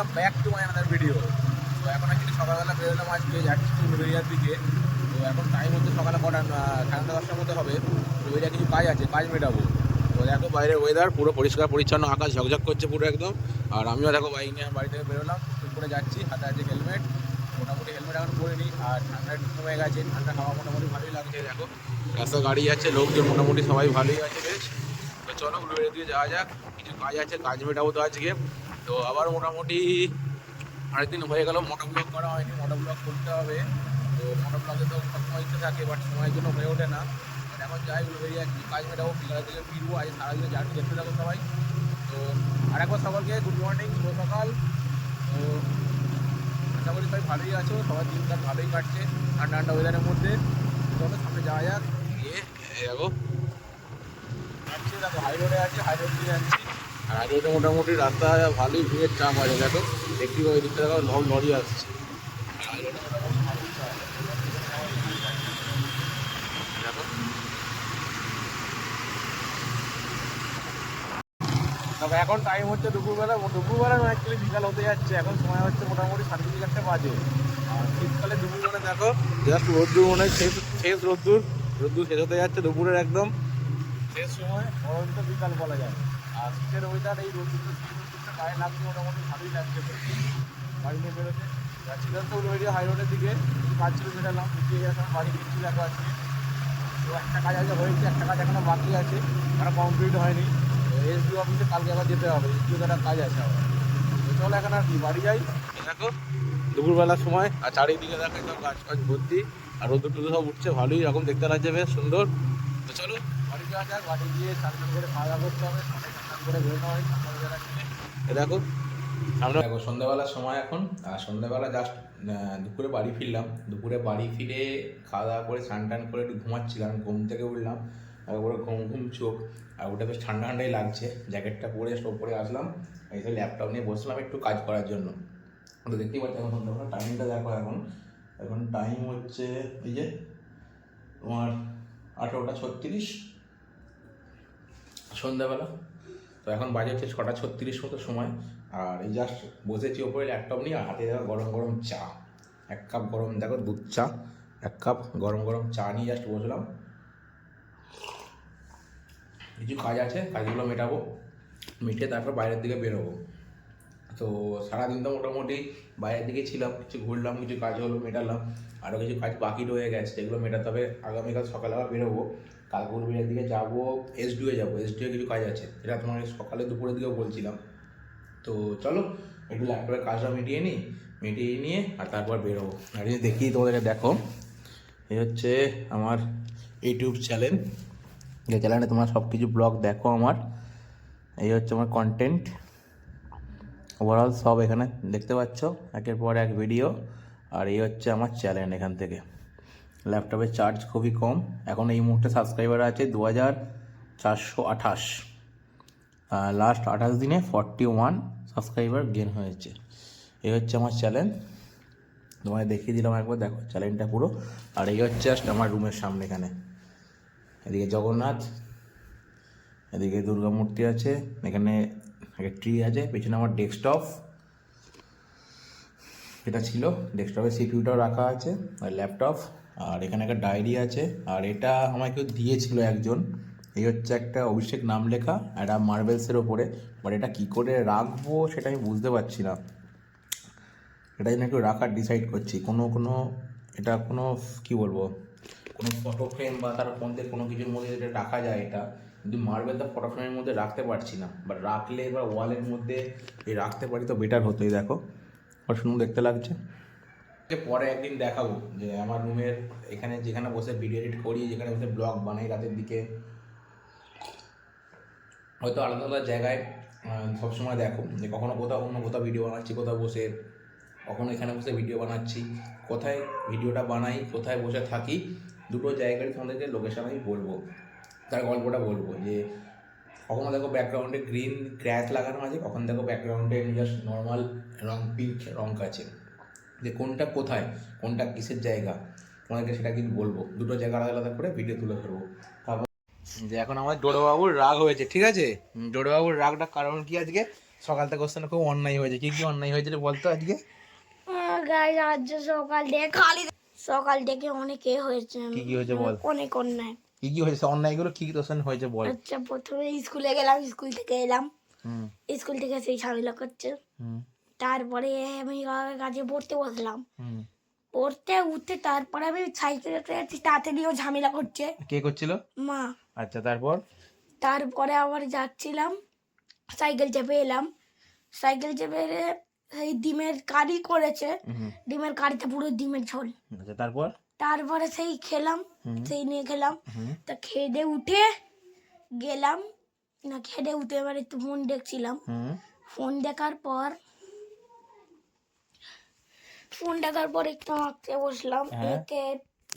Welcome back to my another video তো এখন আর actually সকালবেলা বেরোলাম, আজকে যাচ্ছি উলুবেরিয়ার দিকে। তো এখন টাইম হচ্ছে সকালে কটা সাড়ে দশটার মধ্যে হবে। উলুবেরিয়া কিছু কাজ আছে, কাজ মেটাবো। তো দেখো বাইরের ওয়েদার পুরো পরিষ্কার, পরিচ্ছন্ন, আকাশ ঝকঝক করছে পুরো একদম। আর আমিও দেখো বাইক নিয়ে বাড়ি থেকে বেরোলাম করে যাচ্ছি হাতে আছে হেলমেট মোটামুটি হেলমেট এখন পরে নিই, আর ঠান্ডা একটু কমে গেছে, ঠান্ডা খাওয়া মোটামুটি ভালোই লাগছে, দেখো। রাস্তা গাড়ি আছে লোকজন মোটামুটি সবাই ভালোই আছে, বেশ। তো চলো উলুবেড়ির দিকে যাওয়া যাক, কিছু কাজ আছে, কাজ মেটাবো তো আজকে। তো আবার মোটামুটি আরেকদিন হয়ে গেল মোটো ব্লগ করা হয়নি মোটো ব্লগ করতে হবে। তো মোটো ব্লগে তো সবসময় ইচ্ছে থাকে বাট সময়ের জন্য হয়ে ওঠে না। But এখন যাই উলুবেড়িয়া কি কাজ মেটাবো বিকালের দিকে ফিরবো আজ সারাদিনে জার্নি দেখতে থাকো সবাই। তো আর আরেকবার সকলকে গুড মর্নিং শুভ সকাল। তো আশা করি সবাই ভালোই আছো সবার দিনকাল ভালোই কাটছে ঠান্ডা ঠান্ডা ওয়েদারের মধ্যে। চলো সামনে যাওয়া যাক। গিয়ে এই দেখো যাচ্ছি দেখো হাই রোডে আছে হাই রোড দিয়ে যাচ্ছি। আর মোটামুটি রাস্তা ভালোই ভিড়ের চাপ আছে, দেখো। দেখি ওই দিকটা দেখো লং লরি আসছে। তবে এখন টাইম হচ্ছে দুপুরবেলা দুপুরবেলা অ্যাকচুয়ালি বিকাল হতে যাচ্ছে। এখন সময় হচ্ছে মোটামুটি সাড়ে তিন চারটে বাজে। আর শীতকালে দুপুরবেলা দেখো জাস্ট রোদ্দুর মনে হয়, শেষ শেষ রোদ্দুর। রোদ্দুর শেষ হতে যাচ্ছে দুপুরের একদম। শেষ সময় গরম বিকাল বলা যায়। আর শীতের ওয়েদার এই রোদ্দুরটা শীত রোদ্দুরটা গায়ে লাগছে মোটামুটি, ভালোই লাগছে। বাড়ি নিয়ে বেরোতে। যাচ্ছিলাম তো উলুবেড়িয়া হাই রোডের দিকে কাজ ছিল বেরোলাম পিছিয়ে এখন বাড়ি ফিরছি দেখো আজকে। তো একটা কাজ আছে হয়েছে, একটা কাজ এখনও বাকি আছে মানে কমপ্লিট হয়নি। এসডিও অফিসে কালকে আবার যেতে হবে এসডিও একটা কাজ আছে আবার। চলো এখন আর কি, বাড়ি যাই। দেখো, দুপুরবেলার সময়, আর চারিদিকে দেখো সব গাছ ফাছ ভর্তি, আর রোদ্দুর টুদুর সব উঠছে, ভালোই, এরকম দেখতে লাগছে, বেশ সুন্দর। তো চলো করতে হবে দেখো, সামনে দেখো সন্ধ্যাবেলার সময় এখন, আর সন্ধ্যাবেলা জাস্ট দুপুরে বাড়ি ফিরলাম। দুপুরে বাড়ি ফিরে খাওয়া দাওয়া করে, স্নান টান করে একটু ঘুমাচ্ছিলাম, ঘুম থেকে উঠলাম, তারপরে ঘুম ঘুম চোখ, আর ওটা বেশ ঠান্ডা ঠান্ডাই লাগছে। জ্যাকেটটা পরে স্টোভ পরে আসলাম এসে ল্যাপটপ নিয়ে বসলাম একটু কাজ করার জন্য। তো দেখতেই পাচ্ছি এখন সন্ধ্যাবেলা টাইমটা দেখো এখন। এখন টাইম হচ্ছে, এই যে তোমার আঠেরোটা ছত্রিশ সন্ধ্যাবেলা। তো এখন বাজে হচ্ছে ছটা ছত্রিশ মতো সময়। আর এই জাস্ট বসেছি ওপরে ল্যাপটপ নিয়ে হাতে দেখো গরম গরম চা। এক কাপ গরম, দেখো দুধ চা। এক কাপ গরম গরম চা নিয়ে জাস্ট বসলাম। কিছু কাজ আছে, কাজগুলো মেটাবো। মিটে তারপর বাইরের দিকে বেরোবো। তো সারাদিন তো মোটামুটি বাইরের দিকে ছিলাম, কিছু ঘুরলাম, কিছু কাজ হলো, মেটালাম। আরও কিছু কাজ বাকি রয়ে গেছে, যেগুলো মেটাতে হবে। আগামীকাল সকালে আবার বেরোবো। কাল গুরুবিনের দিকে যাব এস ডিও যাব। এস ডিও কিছু কাজ আছে। এটা তোমার সকালে দুপুরের দিকেও বলছিলাম। তো চলো, একটু ল্যাপটপের কাজটা মিটিয়ে নিই মিটিয়ে নিয়ে আর তারপর বেরোবো। আর এই দেখি তোমাদেরকে দেখো, এই হচ্ছে আমার ইউটিউব চ্যানেল যে চ্যানেলে তোমরা সব কিছু ব্লগ দেখো আমার। এই হচ্ছে আমার কন্টেন্ট ওভারঅল সব এখানে দেখতে পাচ্ছ। একের পর এক ভিডিও আর এই হচ্ছে আমার চ্যানেল এখান থেকে। ল্যাপটপের চার্জ খুবই কম। এখন এই মুহূর্তে সাবস্ক্রাইবার আছে দু হাজার চারশো আঠাশ। লাস্ট আঠাশ দিনে ফর্টি ওয়ান সাবস্ক্রাইবার গেন হয়েছে। এই হচ্ছে আমার চ্যানেল তোমায় দেখিয়ে দিলাম একবার, দেখো চ্যানেলটা পুরো। আর এই হচ্ছে জাস্ট আমার রুমের সামনে এখানে। এদিকে জগন্নাথ, এদিকে দুর্গা মূর্তি আছে, এখানে একটা ট্রি আছে, পেছনে আমার ডেস্কটপ এটা ছিল ডেস্কটপে সিপিউটাও রাখা আছে, আর ল্যাপটপ আর এখানে একটা ডায়েরি আছে, আর এটা আমাকে কেউ দিয়েছিল একজন। এই হচ্ছে একটা অভিষেক নাম লেখা একটা মার্বেলসের ওপরে। বাট এটা কী করে রাখব সেটা আমি বুঝতে পারছি না। এটা যেন একটু রাখার ডিসাইড করছি। কোনো কোনো, এটা কোনো কি বলব? কোনো ফটো ফ্রেম বা তার মধ্যে কোনো কিছুর মধ্যে এটা রাখা যায় এটা কিন্তু মার্বেলটা ফটো ফ্রেমের মধ্যে রাখতে পারছি না বাট রাখলে বা ওয়ালের মধ্যে রাখতে পারি তো বেটার হতোই, দেখো। আর দেখতে লাগছে? পরে একদিন দেখাবো। যে আমার রুমের এখানে যেখানে বসে ভিডিও এডিট করি, যেখানে বসে ব্লগ বানাই রাতের দিকে। হয়তো আলাদা আলাদা জায়গায় সবসময় দেখো। যে কখনো কোথাও, অন্য কোথাও ভিডিও বানাচ্ছি, কোথাও বসে। কখনো এখানে বসে ভিডিও বানাচ্ছি। কোথায় ভিডিওটা বানাই, কোথায় বসে থাকি, দুটো জায়গায় তোমাদেরকে লোকেশন আমি বলব। তার গল্পটা বলব যে, কখনো দেখো ব্যাকগ্রাউন্ডে গ্রিন ক্র্যাচ লাগানো আছে, কখন দেখো ব্যাকগ্রাউন্ডে জাস্ট নর্মাল রং পিঙ্ক রং আছে। যে কোনটা কোথায় কোনটা কিসের জায়গা তোমাদেরকে সেটা কিন্তু বলব? দুটো জায়গা আলাদা আলাদা করে ভিডিও তুলে ধরবো। তারপর যে এখন আমার ডোডোবাবুর রাগ হয়েছে ঠিক আছে? ডোডোবাবুর রাগটা কারণ কি আজকে? সকাল থেকে কোশ্চেন খুব অন্যায় হয়েছে। কি কি অন্যায় হয়েছে বলতো আজকে? গাইজ আজ সকাল থেকে খালি সকাল থেকে অনেক এ হয়েছে। কি কি হয়েছে বল? অনেক অন্যায়। কি কি হয়েছে? অন্যায়গুলো কি কি তোর সঙ্গে হয়েছে বল? আচ্ছা প্রথমে স্কুলে গেলাম স্কুল থেকে এলাম। স্কুল থেকে সেই ঝামেলা করছে। হুম। তারপরে আমি কাজে পড়তে বসলাম। পড়তে উঠতে তারপরে আমি সাইকেল যাচ্ছি তাড়াতাড়িও ঝামেলা করছে। কে করছিল? মা। আচ্ছা তারপর? তারপরে আবার যাচ্ছিলাম সাইকেল চেপে এলাম। সাইকেল চেপে এলে সেই ডিমের কারি করেছে। ডিমের কারিতে পুরো ডিমের ঝোল। আচ্ছা তারপর? তারপরে সেই খেলাম সেই নিয়ে খেলাম। তা খেয়ে উঠে গেলাম। না খেয়ে উঠে এবার একটু ফোন দেখছিলাম। ফোন দেখার পর ফোন দেখার পর একটু আঁকতে বসলাম। হ্যাঁ। একে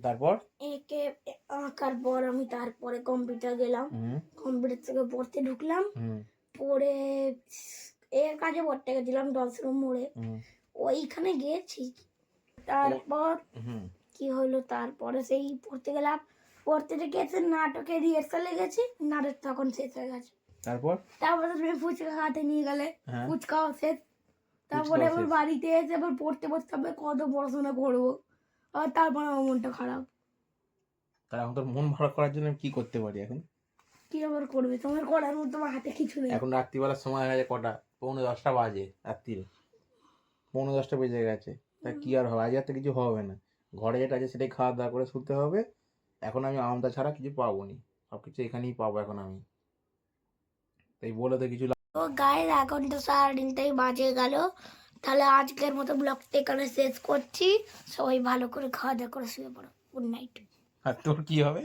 তারপর? একে আঁকার পর আমি তারপরে কম্পিউটার গেলাম। কম্পিউটার থেকে পড়তে ঢুকলাম। পড়ে এর কাজে পড়তে গেছিলাম দশরুম মোড়ে ওইখানে গিয়েছি। তারপর কি হলো? তারপরে সেই পড়তে গেলাম। পড়তে গেছে নাটকের রিহার্সালে গেছি। নাটক তখন শেষ হয়ে গেছে। তারপর? তারপরে তুমি ফুচকা খাতে নিয়ে গেলে। হ্যাঁ। ফুচকাও শেষ। তারপরে আবার বাড়িতে এসে আবার পড়তে বসতে হবে কত পড়াশোনা করব। আর তারপর আমার মনটা খারাপ। তা এখন তোর মন ভালো করার জন্য কি করতে পারি এখন? কি আবার করবে? তোমার করার মতো তোমার হাতে কিছু নেই। এখন রাত্রিবেলার সময় হয়ে গেছে কটা? পৌনে দশটা বাজে রাত্রিরে। পৌনে দশটা বেজে গেছে। তা কি আর হবে? আজ আর তো কিছু হবে না। ঘরে যেটা আছে সেটাই খাওয়া দাওয়া করে শুতে হবে। এখন আমি আমদা ছাড়া কিছু পাবো নি। সব কিছু এখানেই পাবো এখন আমি। তাই বলে তো কিছু তো গায়ের এখন তো সারাদিনটাই বাজে গেল। তাহলে আজকের মতো ব্লগটা এখানে শেষ করছি। সবাই ভালো করে খাওয়া দাওয়া করে শুয়ে পড়ো। গুড নাইট আর তোর কি হবে?